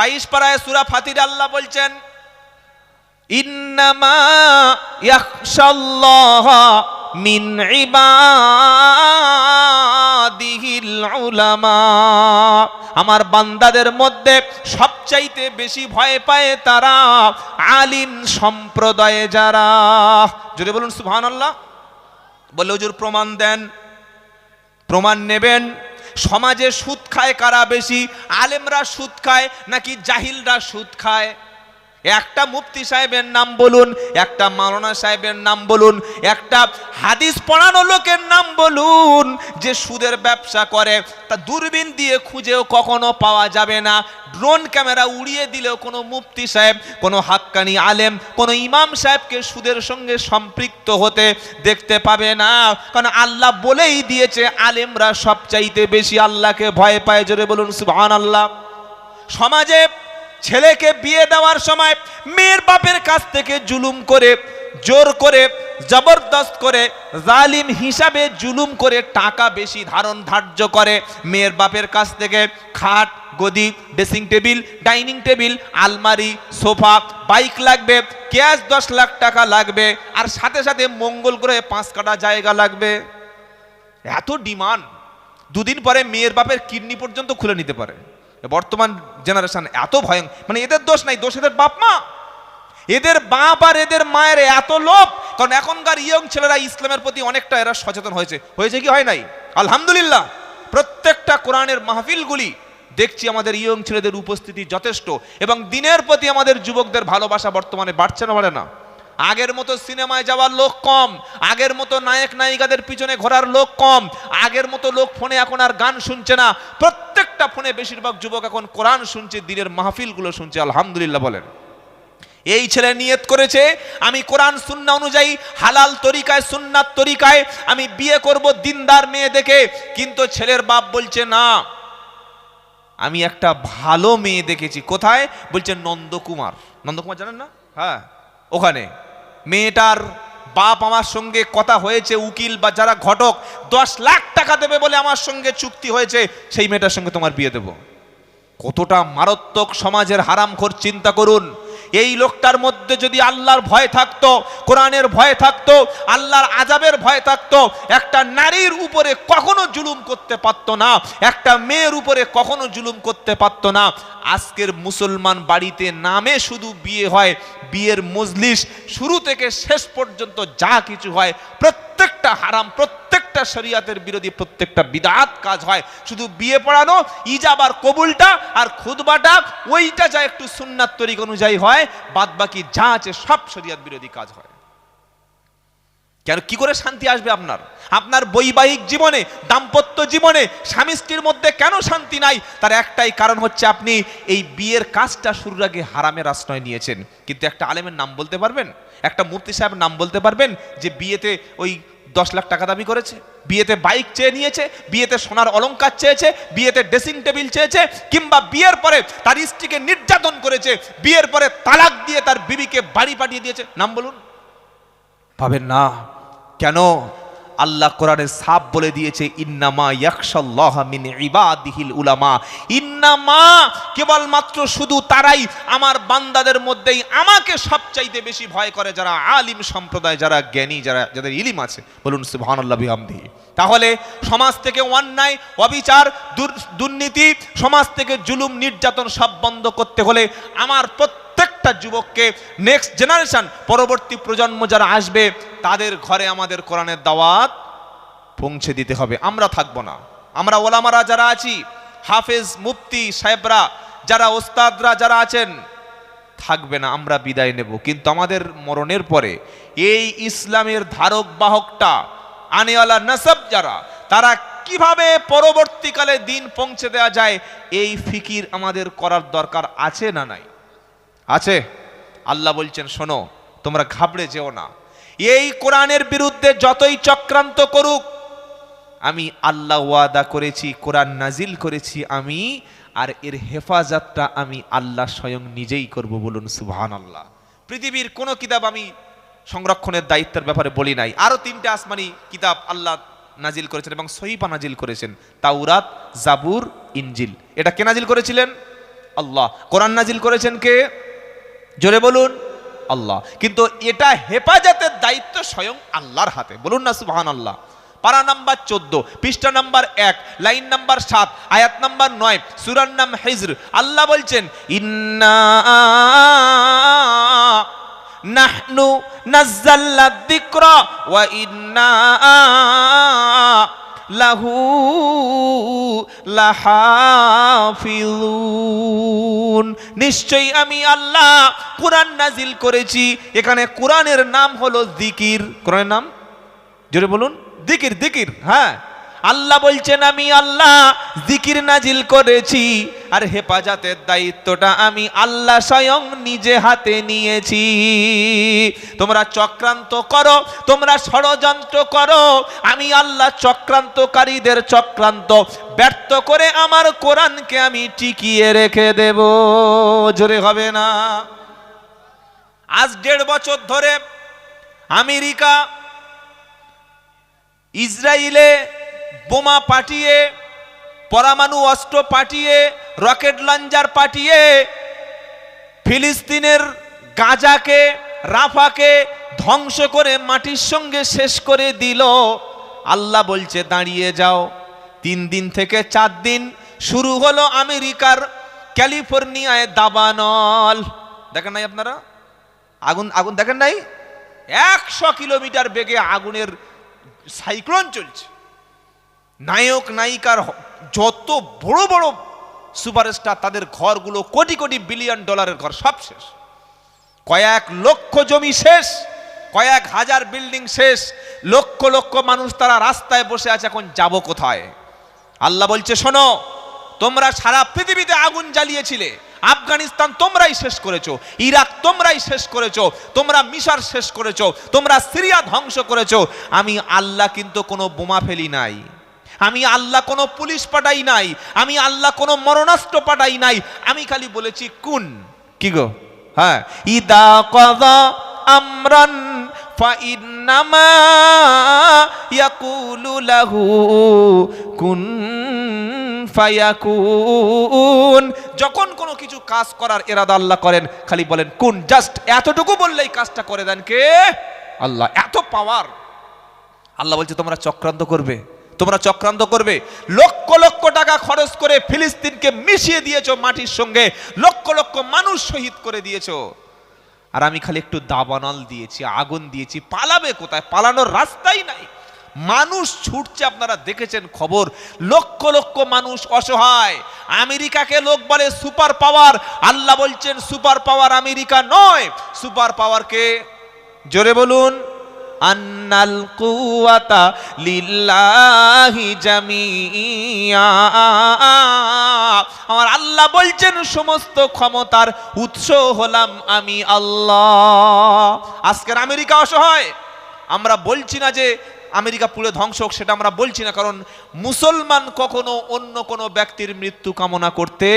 বাইশ পাড়ায় সুরা ফাতির আল্লাহ বলছেন, ইন্নামা আমার বান্দাদের মধ্যে সবচাইতে বেশি ভয় পায় তারা আলিম সম্প্রদায়ে যারা। যদি বলুন সুবহানাল্লাহ, বলে প্রমাণ দেন, প্রমাণ নেবেন সমাজে সুদ খায় কারা বেশি? আলেমরা সুদ খায় নাকি জাহিলরা সুদ খায়? একটা মুফতি সাহেবের নাম বলুন, একটা মাওলানা সাহেবের নাম বলুন, একটা হাদিস পড়ানো লোকের নাম বলুন, যে সুদের ব্যবসা করে, তা দূরবীন দিয়ে খুঁজেও কখনো পাওয়া যাবে না। ড্রোন ক্যামেরা উড়িয়ে দিলেও কোনো মুফতি সাহেব, কোনো হাক্কানি আলেম, কোনো ইমাম সাহেবকে সুদের সঙ্গে সম্পৃক্ত হতে দেখতে পাবে না। কারণ আল্লাহ বলেই দিয়েছে, আলেমরা সবচাইতে বেশি আল্লাহকে ভয় পায়। জোরে বলুন সুবহান আল্লাহ সমাজে ছেলেকে বিয়ে দেওয়ার সময় মেয়ের বাপের কাছ থেকে জুলুম করে, জোর করে, জবরদস্ত করে, জালিম হিসাবে জুলুম করে টাকা বেশি ধারণ ধার্য করে মেয়ের বাপের কাছ থেকে। খাট, গদি, ড্রেসিং টেবিল, ডাইনিং টেবিল, আলমারি, সোফা, বাইক লাগবে, ক্যাশ দশ লাখ টাকা লাগবে, আর সাথে সাথে মঙ্গল গ্রহে পাঁচ কাটা জায়গা লাগবে। এত ডিমান্ড। দুদিন পরে মেয়ের বাপের কিডনি পর্যন্ত খুলে নিতে পারে। বর্তমান জেনারেশন এত ভয়ঙ্কর মানে এদের দোষ নাই, দোষ এদের বাপ মা এদের বাপ আর এদের মায়ের এত লোভ, কারণ এখনকার ইয়ং ছেলেরা ইসলামের প্রতি অনেকটা এরা সচেতন হয়েছে। হয়েছে কি, হয় নাই? আলহামদুলিল্লাহ, প্রত্যেকটা কোরআনের মাহফিলগুলি দেখছি আমাদের ইয়ং ছেলেদের উপস্থিতি যথেষ্ট এবং দিনের প্রতি আমাদের যুবকদের ভালোবাসা বর্তমানে বাড়ছে না, বাড়ে না। আগের মতো সিনেমায় যাওয়ার লোক কম, আগের মতো নায়ক নায়িকাদের পিছনে ঘোরার লোক কম, আগের মতো লোক ফোনে এখন আর গান শুনছে না। প্রত্যেকটা ফোনে বেশিরভাগ যুবক এখন কোরআন শুনছে, দিনের মাহফিলগুলো শুনছে, আলহামদুলিল্লাহ বলেন। এই ছেলে নিয়ত করেছে, আমি কোরআন সুন্না অনুযায়ী, হালাল তরিকায়, সুন্নাত তরিকায়, আমি বিয়ে করব দিনদার মেয়ে দেখে, কিন্তু ছেলের বাপ বলছে, না, আমি একটা ভালো মেয়ে দেখেছি। কোথায়? বলছে, নন্দকুমার। নন্দকুমার জানেন না? হ্যাঁ ওখানে। মেয়েটার বাপ আমার সঙ্গে কথা হয়েছে, উকিল বা যারা ঘটক, দশ লাখ টাকা দেবে বলে আমার সঙ্গে চুক্তি হয়েছে, সেই মেয়েটার সঙ্গে তোমার বিয়ে দেব। কতটা মারাত্মক সমাজের হারামখোর চিন্তা করুন। এই লোকটার মধ্যে যদি আল্লাহর ভয় থাকতো, কোরআনের ভয় থাকতো, আল্লাহর আজাবের ভয় থাকতো, একটা নারীর উপরে কখনো জুলুম করতে পারতো না, একটা মেয়ের উপরে কখনো জুলুম করতে পারতো না। আজকের মুসলমান বাড়িতে নামে শুধু বিয়ে হয়, বিয়ের মজলিস শুরু থেকে শেষ পর্যন্ত যা কিছু হয়, প্রত্যেকটা হারাম প্রত্যেকটা শরিয়াতের বিরোধী প্রত্যেকটা বিদাত কাজ হয়। শুধু বিয়ে পড়ানো, ইজাব আর কবুলটা আর খুদবাটা ওইটা যা একটু সুন্নাত তরিক অনুযায়ী হয় বাদ বাকি যা আছে সব শরিয়াত বিরোধী কাজ হয়। কেন? কি করে শান্তি আসবে আপনার? আপনার বৈবাহিক জীবনে, দাম্পত্য জীবনে, স্বামী স্ত্রীর মধ্যে কেন শান্তি নাই? তার একটাই কারণ হচ্ছে আপনি এই বিয়ের কাজটা শুরুর আগে হারামের আশ্রয় নিয়েছেন। কিন্তু একটা আলেমের নাম বলতে পারবেন? একটা মুফতি সাহেবের নাম বলতে পারবেন? যে বিয়েতে ওই দশ লাখ টাকা দাবি করেছে, বিয়েতে বাইক চেয়ে নিয়েছে, বিয়েতে সোনার অলঙ্কার চেয়েছে, বিয়েতে ড্রেসিং টেবিল চেয়েছে, কিংবা বিয়ের পরে তার স্ত্রীকে নির্যাতন করেছে, বিয়ের পরে তালাক দিয়ে তার বিবিকে বাড়ি পাঠিয়ে দিয়েছে। নাম বলুন। পাবেন না। কেন? আল্লাহ কোরআনে সাপ বলে দিয়েছে, ইন্নামা ইয়াকশাল্লাহ মিন ইবাদিহিল উলামা। ইন্নামা কেবলমাত্র শুধু তারাই, আমার বান্দাদের মধ্যেই আমাকে সবচাইতে বেশি ভয় করে যারা আলিম সম্প্রদায়, যারা জ্ঞানী, যারা, যাদের ইলিম আছে। বলুন, সুবহানাল্লাহ বিহামদিহি তাহলে সমাজ থেকে অন্যায়, অবিচার দুর্নীতি, সমাজ থেকে জুলুম, নির্যাতন সব বন্ধ করতে হলে আমার প্রত্যেকটা যুবককে নেক্সট জেনারেশন পরবর্তী প্রজন্ম যারা আসবে, তাদের ঘরে আমাদের কোরআনের দাওয়াত পৌঁছে দিতে হবে। আমরা থাকব না। আমরা ওলামারা যারা আছি, হাফেজ, মুফতি, সাহেবরা, যারা ওস্তাদরা যারা আছেন, থাকবে না, আমরা বিদায় নেব। কিন্তু আমাদের মরণের পরে এই ইসলামের ধারক বাহকটা, আনেওয়ালা নসব যারা, তারা কীভাবে পরবর্তীকালে দিন পৌঁছে দেওয়া যায়, এই ফিকির আমাদের করার দরকার আছে না নাই? আছে? আল্লাহ বলছেন, শোনো, তোমরা ঘাবড়ে যেও না। এই কোরআনের বিরুদ্ধে যতই চক্রান্ত করুক, আমি আল্লাহ ওয়াদা করেছি, কোরআন নাজিল করেছি আমি, আর এর হেফাজতটা আমি আল্লাহ স্বয়ং নিজেই করব বলুন সুবহান আল্লাহ পৃথিবীর কোনো কিতাব আমি সংরক্ষণের দায়িত্বের ব্যাপারে বলি নাই। আরও তিনটে আসমানি কিতাব আল্লাহ নাজিল করেছেন এবং সহিপা নাজিল করেছেন। তাওরাত, জাবুর, ইনজিল। এটা কে নাজিল করেছিলেন? আল্লাহ। কোরআন নাজিল করেছেন কে? জোরে বলুন, আল্লাহ। কিন্তু এটা হেফাজতের দায়িত্ব স্বয়ং আল্লাহর হাতে। বলুন না সুবহান আল্লাহ পারা নাম্বার চোদ্দ, পৃষ্ঠা নাম্বার এক, লাইন নাম্বার সাত, আয়াত নাম্বার নয়, সুরার নাম হিজর। আল্লাহ বলছেন, ইন্না নাহনু নাজ্জাল্লা যিকরা ওয়া ইন্না লাহু লাহাফিজুন নিশ্চয়ই আমি আল্লাহ কোরআন নাজিল করেছি। এখানে কোরআনের নাম হলো জিকির। কোরআনের নাম? জোরে বলুন। দিকির দিকির হ্যাঁ। আল্লাহ বলছেন, আমি আল্লাহ জিকির নাজিল করেছি, আর হেফাজতের দায়িত্বটা আমি আল্লাহ স্বয়ং নিজে হাতে নিয়েছি। তোমরা চক্রান্ত করো, তোমরা ষড়যন্ত্র করো, আমি আল্লাহ চক্রান্তকারীদের চক্রান্ত ব্যর্থ করে আমার কোরআনকে আমি টিকিয়ে রেখে দেব। জোরে হবে না? আজ দেড় বছর ধরে আমেরিকা ইসরায়েলে বোমা পাঠিয়ে, পরমাণু অস্ত্র পাঠিয়ে, রকেট লঞ্চার পাঠিয়ে, ফিলিস্তিনের গাজাকে, রাফাকে ধ্বংস করে মাটির সঙ্গে শেষ করে দিল। আল্লাহ বলছে, দাঁড়িয়ে যাও। তিন দিন থেকে চার দিন শুরু হলো আমেরিকার ক্যালিফোর্নিয়ায় দাবানল। দেখেন নাই আপনারা? আগুন আগুন দেখেন নাই? একশো কিলোমিটার বেগে আগুনের সাইক্লোন চলছে। নায়ক, নায়িকার যত বড় বড় সুপারস্টার তাদের ঘরগুলো কোটি কোটি বিলিয়ন ডলারের ঘর সব শেষ। কয়েক লক্ষ জমি শেষ, কয়েক হাজার বিল্ডিং শেষ, লক্ষ লক্ষ মানুষ তারা রাস্তায় বসে আছে, এখন যাব কোথায়? আল্লাহ বলছে, শোনো, তোমরা সারা পৃথিবীতে আগুন জ্বালিয়েছিলে, আফগানিস্তান তোমরাই শেষ করেছ, ইরাক তোমরাই শেষ করেছ, তোমরা মিশর শেষ করেছ, তোমরা সিরিয়া ধ্বংস করেছ। আমি আল্লাহ কিন্তু কোনো বোমা ফেলি নাই। আমি আল্লাহ কোনো পুলিশ পাঠাই নাই, আমি আল্লাহ কোনো মরণাস্ত্র পাঠাই নাই, আমি খালি বলেছি, কুন? কি গো? হ্যাঁ। ইদা কদা আমরান যখন কোনো কিছু কাজ করার এরাদা আল্লাহ করেন, খালি বলেন, কুন? জাস্ট এতটুকু বললেই কাজটা করে দেন কে? আল্লাহ, এত পাওয়ার আল্লাহ বলছে, তোমরা চক্রান্ত করবে। তোমরা চক্রান্ত করবে। লক্ষ লক্ষ টাকা খরচ করে ফিলিস্তিনকে মিশিয়ে দিয়েছ মাটির সঙ্গে। লক্ষ লক্ষ মানুষ শহীদ করে দিয়েছ। আর আমি খালি একটু দাবানল দিয়েছি, আগুন দিয়েছি। পালাবে কোথায়? পালানোর রাস্তাই নাই। মানুষ ছুটছে, আপনারা দেখেছেন খবর। লক্ষ লক্ষ মানুষ অসহায়। আমেরিকাকে লোক বলে সুপার পাওয়ার। আল্লাহ বলছেন, সুপার পাওয়ার আমেরিকা নয়। সুপার পাওয়ারকে জোরে বলুন। আন্নাল কুয়াতা লিল্লাহি জামিয়া। আমার আল্লাহ বলছেন, সমস্ত ক্ষমতার উৎস হলাম আমি আল্লাহ। আজকের আমেরিকা অসহায়। আমরা বলছি না যে আমেরিকা পুরো ধ্বংস হোক, সেটা আমরা বলছি না, কারণ মুসলমান কখনো অন্য কোনো ব্যক্তির মৃত্যু কামনা করতে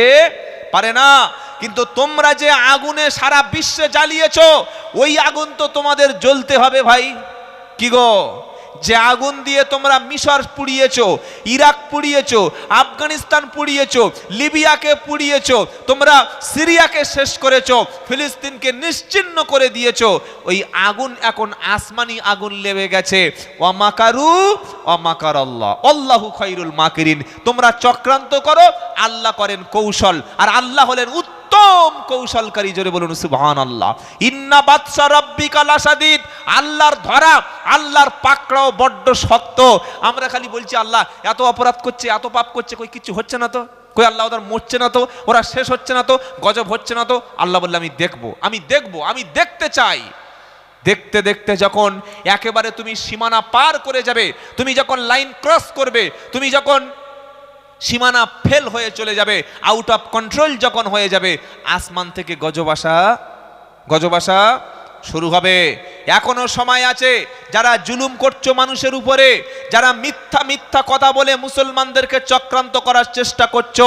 পারে না। কিন্তু তোমরা যে আগুনে সারা বিশ্বে জ্বালিয়েছো, ওই আগুন তো তোমাদের জ্বলতে হবে ভাই। কি গো? যে আগুন দিয়ে তোমরা মিশর পুড়িয়েছ, ইরাক পুড়িয়েছো, আফগানিস্তান পুড়িয়েছো, লিবিয়াকে পুড়িয়েছো, তোমরা সিরিয়াকে শেষ করেছ, ফিলিস্তিনকে নিশ্চিহ্ন করে দিয়েছ, ওই আগুন এখন আসমানি আগুন লেবে গেছে। ওয়ামাকারু ওয়ামাকার আল্লাহ আল্লাহু খাইরুল মাকিরিন। তোমরা চক্রান্ত করো, আল্লাহ করেন কৌশল। আর আল্লাহ হলেন উত্তম কৌশলকারী, জোরে বলুন সুবহান আল্লাহ ইন্না বাদশা রব্বিকা লাসাদিদ আল্লাহর ধরা, আল্লাহর পাকড়াও বড্ড শক্ত। আমরা খালি বলছি, আল্লাহ, এত অপরাধ করছে, এত পাপ করছে, কই কিছু হচ্ছে না তো? কই আল্লাহ ওদের মরছে না তো? ওরা শেষ হচ্ছে না তো? গজব হচ্ছে না তো? আল্লাহ বললে, আমি দেখব আমি দেখব, আমি দেখতে চাই। দেখতে দেখতে যখন একেবারে তুমি সীমানা পার করে যাবে, তুমি যখন লাইন ক্রস করবে, তুমি যখন সীমানা ফেল হয়ে চলে যাবে আউট অফ কন্ট্রোল যখন হয়ে যাবে, আসমান থেকে গজবাসা গজবাসা শুরু হবে। এখনও সময় আছে, যারা জুলুম করছ মানুষের উপরে, যারা মিথ্যা মিথ্যা কথা বলে মুসলমানদেরকে চক্রান্ত করার চেষ্টা করছ,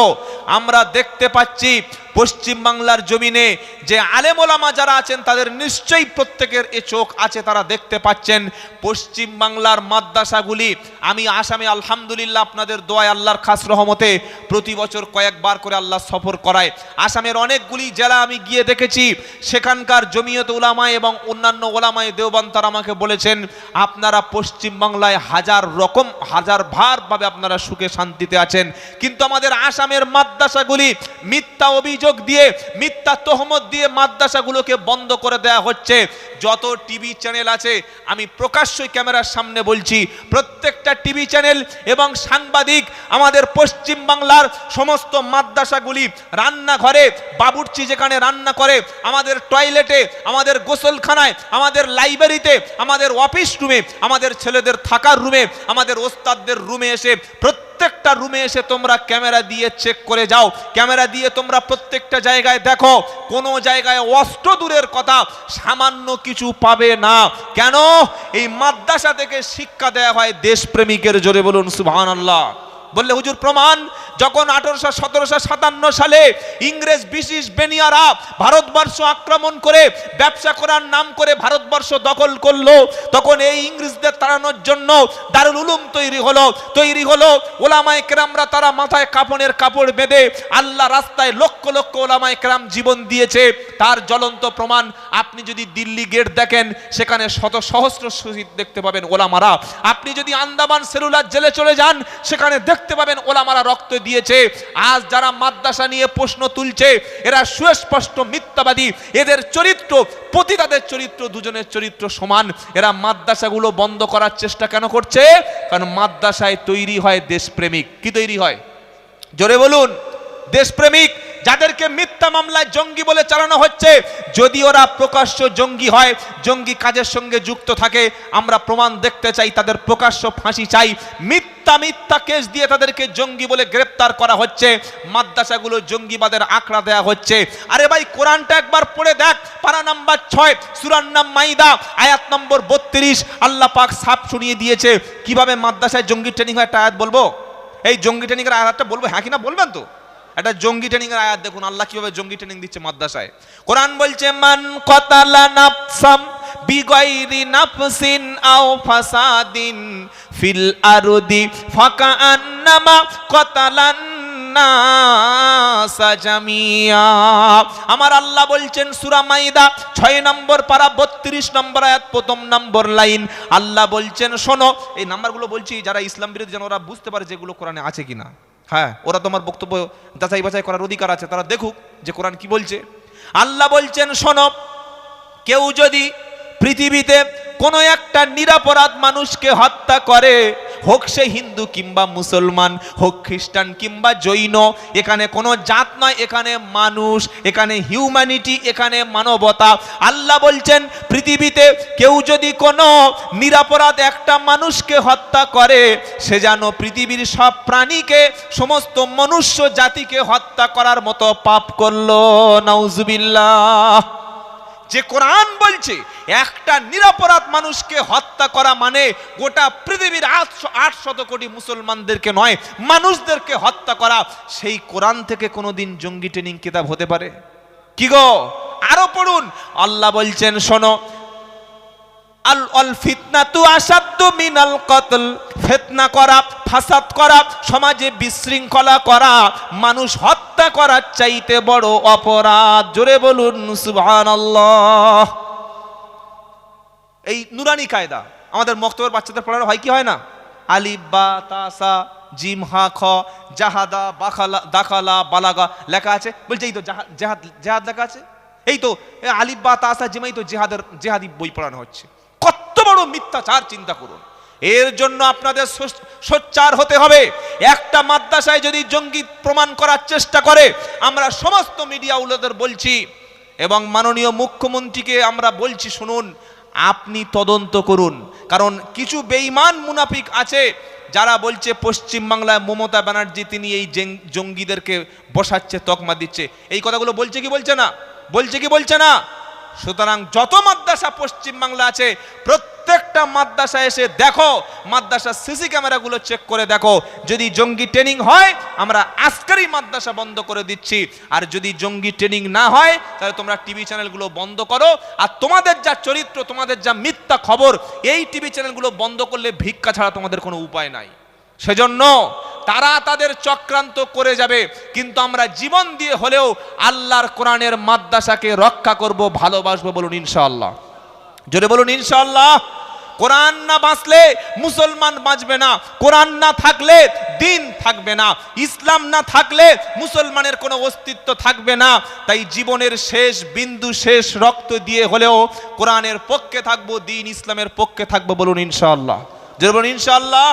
আমরা দেখতে পাচ্ছি পশ্চিম বাংলার জমিনে যে আলেমোলামা যারা আছেন, তাদের নিশ্চয়ই প্রত্যেকের এ চোখ আছে, তারা দেখতে পাচ্ছেন। পশ্চিম বাংলার মাদ্রাসাগুলি, আমি আসামে আলহামদুলিল্লাহ আপনাদের দোয়ায় আল্লাহর খাস রহমতে প্রতি বছর কয়েকবার করে আল্লাহ সফর করায়। আসামের অনেকগুলি জেলা আমি গিয়ে দেখেছি, সেখানকার জমিয়ত ওলামায় এবং অন্যান্য ওলামায় দেওবান তারা আমাকে বলেছেন, আপনারা পশ্চিম বাংলায় হাজার রকম, হাজার ভারভাবে আপনারা সুখে শান্তিতে আছেন। কিন্তু আমাদের আসামের মাদ্রাসাগুলি মিথ্যা অভিযোগ দিয়ে, মিথ্যা তহমত দিয়ে মাদ্রাসাগুলোকে বন্ধ করে দেওয়া হচ্ছে। যত টিভি চ্যানেল আছে, আমি প্রকাশ্যই ক্যামেরার সামনে বলছি, প্রত্যেকটা টিভি চ্যানেল এবং সাংবাদিক, আমাদের পশ্চিম বাংলার সমস্ত মাদ্রাসাগুলি রান্নাঘরে, বাবুর্চি যেখানে রান্না করে, আমাদের টয়লেটে, আমাদের গোসলখানায়, আমাদের লাইব্রেরিতে, আমাদের অফিস রুমে, আমাদের ছেলেদের থাকার রুমে, আমাদের ওস্তাদদের রুমে এসে প্রত্যেকটা রুমে এসে তোমরা ক্যামেরা দিয়ে চেক করে যাও। ক্যামেরা দিয়ে তোমরা প্রত্যেকটা জায়গায় দেখো, কোনো জায়গায় অষ্ট দূরের কথা সামান্য কিছু পাবে না। কেন? এই মাদ্রাসা থেকে শিক্ষা দেওয়া হয় দেশপ্রেমিকের জোরে বলুন সুবহান আল্লাহ বললে হুজুর প্রমাণ, যখন আঠারোশো সতেরোশো সাতান্ন সালে ইংরেজ ব্রিটিশ বেনিয়ারা ভারতবর্ষ আক্রমণ করে ব্যবসা করার নাম করে ভারতবর্ষ দখল করল, তখন এই ইংরেজদের তাড়ানোর জন্য দারুল উলুম তৈরি হলো। তৈরি হলো, ওলামায় কেরামরা তারা মাথায় কাপড়ের কাপড় বেঁধে আল্লাহ রাস্তায় লক্ষ লক্ষ ওলামায় কেরাম জীবন দিয়েছে। তার জ্বলন্ত প্রমাণ আপনি যদি দিল্লি গেট দেখেন, সেখানে শত সহস্র শহীদ দেখতে পাবেন ওলামারা। আপনি যদি আন্দামান সেলুলার জেলে চলে যান, সেখানে দেখতে পাবেন, ওলামারা রক্ত দিয়েছে। আজ যারা মাদ্রাসা নিয়ে প্রশ্ন তুলছে, এরা সুস্পষ্ট মিথ্যাবাদী। এদের চরিত্র, পতিতাদের চরিত্র, দুজনের চরিত্র সমান। এরা মাদ্রাসাগুলো বন্ধ করার চেষ্টা কেন করছে? কারণ মাদ্রাসায় তৈরি হয় দেশপ্রেমিক। কি তৈরি হয়? জোরে বলুন, দেশপ্রেমিক যাদেরকে মিথ্যা মামলায় জঙ্গি বলে চালানো হচ্ছে, যদি ওরা প্রকাশ্য জঙ্গি হয়, জঙ্গি কাজের সঙ্গে যুক্ত থাকে, আমরা প্রমাণ দেখতে চাই, তাদের প্রকাশ্য ফাঁসি চাই। মিথ্যা মিথ্যা কেস দিয়ে তাদেরকে জঙ্গি বলে গ্রেপ্তার করা হচ্ছে, মাদ্রাসাগুলো জঙ্গিবাদের আঁকড়া দেওয়া হচ্ছে। আরে ভাই, কোরআনটা একবার পড়ে দেখ, পারা নাম্বার ছয় সুরান নাম মাইদা, আয়াত নম্বর বত্রিশ, আল্লাহ পাক সাপ শুনিয়ে দিয়েছে। কীভাবে মাদ্রাসায় জঙ্গি ট্রেনিং হয় একটা আয়াত বলব? এই জঙ্গি ট্রেনিংয়ের আয়াতটা বলব? হ্যাঁ কিনা বলবেন তো? একটা জঙ্গি ট্রেনিং এর আয়াত দেখুন, আল্লাহ কীভাবে জঙ্গি ট্রেনিং দিচ্ছে মাদ্রাসায়। কোরআন বলছে, মান কতালা নাফসাম বিগাইরি নাফসিন আও ফাসাদিন ফিল আরদি ফাকা আন্নামা কতালান আমার আল্লাহ বলছেন, সূরা মাইদা 6 নম্বর পারা 32 নম্বর আয়াত, প্রথম নম্বর লাইন। আল্লাহ বলছেন, শোনো, এই নাম্বারগুলো বলছি, যারা ইসলাম বিরোধী, যেন ওরা বুঝতে পারে যেগুলো কোরআনে আছে কিনা। হ্যাঁ ওরা তোমার বক্তব্য যাচাই বাছাই করার অধিকার আছে, তারা দেখুক যে কোরআন কি বলছে। আল্লাহ বলছেন সনব কেউ যদি পৃথিবীতে কোনো একটা নিরাপরাধ মানুষকে হত্যা করে, হোক সে হিন্দু কিংবা মুসলমান, হোক খ্রিস্টান কিংবা জৈন, এখানে কোনো জাত নয়, এখানে মানুষ, এখানে হিউম্যানিটি এখানে মানবতা। আল্লাহ বলছেন, পৃথিবীতে কেউ যদি কোনো নিরাপরাধ একটা মানুষকে হত্যা করে, সে যেন পৃথিবীর সব প্রাণীকে, সমস্ত মনুষ্য জাতিকে হত্যা করার মতো পাপ করল। নাউজুবিল্লাহ। যে কোরআন বলছে, একটা নিরাপরাধ মানুষকে হত্যা করা মানে গোটা পৃথিবীর আটশো, আটশত কোটি মুসলমানদেরকে নয়, মানুষদেরকে হত্যা করা। সেই কোরআন থেকে কোনোদিন জঙ্গি ট্রেনিং কিতাব হতে পারে? কি গো? আরও পড়ুন। আল্লাহ বলছেন, শোনো, আল অল ফিতনা তু আসাদ্দু মিনাল কতল, ফিতনা করা, ফাসাদ করা, সমাজে বিশৃঙ্খলা করা, মানুষ হত্যা করার চাইতে বড় অপরাধ। জোরে বলুন, সুবহানাল্লাহ। এই নুরানি কায়দা, আমাদের মক্তবের বাচ্চাদের পড়ানো হয় কি হয় না? আলিফ, বা তাসা জিম, হা, খ, জাহাদা, বাখালা, দাখালা, বালাগা লেখা আছে। বলছে এই তো জাহা- জেহাদ জেহাদ লেখা আছে। এই তো আলিফ, বা তাসা জিমাই তো জেহাদের, জেহাদি বই পড়ানো হচ্ছে। বড় মিথ্যাচার চিন্তা করুন। এর জন্য আপনাদের সোচ- সোচ্চার হতে হবে। একটা মাদ্রাসায় যদি জঙ্গি প্রমাণ করার চেষ্টা করে, আমরা সমস্ত মিডিয়া উলোদের বলছি এবং মাননীয় মুখ্যমন্ত্রীকে আমরা বলছি, শুনুন, আপনি তদন্ত করুন। কারণ কিছু বেঈমান মুনাফিক আছে যারা বলছে, পশ্চিমবাংলায় মমতা ব্যানার্জি তিনি এই জঙ্গিদেরকে বসাচ্ছে, তকমা দিচ্ছে। এই কথাগুলো বলছে কি বলছে না? বলছে কি বলছে না? সুতরাং যত মাদ্রাসা পশ্চিমবাংলা আছে, প্রত্যেকটা মাদ্রাসা এসে দেখো, মাদ্রাসা সিসি ক্যামেরাগুলো চেক করে দেখো। যদি জঙ্গি ট্রেনিং হয়, আমরা আজকেরই মাদ্রাসা বন্ধ করে দিচ্ছি। আর যদি জঙ্গি ট্রেনিং না হয়, তাহলে তোমরা টিভি চ্যানেলগুলো বন্ধ করো। আর তোমাদের যা চরিত্র, তোমাদের যা মিথ্যা খবর, এই টিভি চ্যানেলগুলো বন্ধ করলে ভিক্ষা ছাড়া তোমাদের কোনো উপায় নাই। সেজন্য তারা তাদের চক্রান্ত করে যাবে, কিন্তু আমরা জীবন দিয়ে হলেও আল্লাহর কোরআনের মাদ্রাসাকে রক্ষা করব, ভালোবাসবো বলুন ইনশাআল্লাহ। জোরে বলুন ইনশাআল্লাহ, কোরআন না বাঁচলে মুসলমান বাঁচবে না, কোরআন না থাকলে দিন থাকবে না, ইসলাম না থাকলে মুসলমানের কোনো অস্তিত্ব থাকবে না, তাই জীবনের শেষ বিন্দু, শেষ রক্ত দিয়ে হলেও কোরআনের পক্ষে থাকব, দিন ইসলামের পক্ষে থাকব বলুন ইনশাআল্লাহ। জোরে বলুন ইনশাআল্লাহ।